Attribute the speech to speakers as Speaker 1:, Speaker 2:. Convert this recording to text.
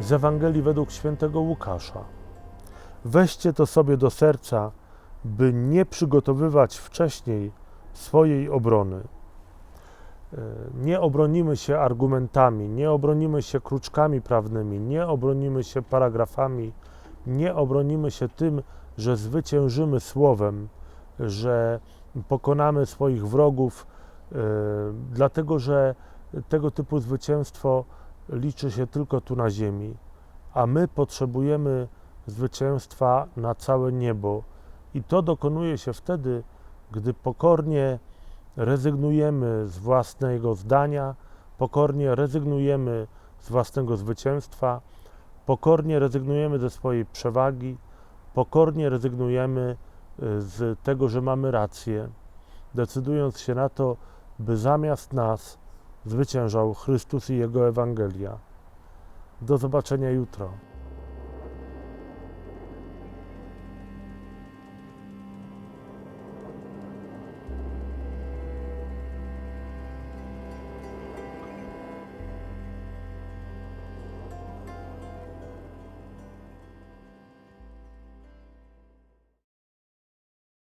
Speaker 1: z Ewangelii według świętego Łukasza. Weźcie to sobie do serca, by nie przygotowywać wcześniej swojej obrony. E, Nie obronimy się argumentami, nie obronimy się kruczkami prawnymi, nie obronimy się paragrafami, nie obronimy się tym, że zwyciężymy słowem, że pokonamy swoich wrogów, e, dlatego że tego typu zwycięstwo liczy się tylko tu na ziemi, a my potrzebujemy zwycięstwa na całe niebo. I to dokonuje się wtedy, gdy pokornie rezygnujemy z własnego zdania, pokornie rezygnujemy z własnego zwycięstwa, pokornie rezygnujemy ze swojej przewagi, pokornie rezygnujemy y, z tego, że mamy rację, decydując się na to, by zamiast nas zwyciężał Chrystus i Jego Ewangelia. Do zobaczenia jutro.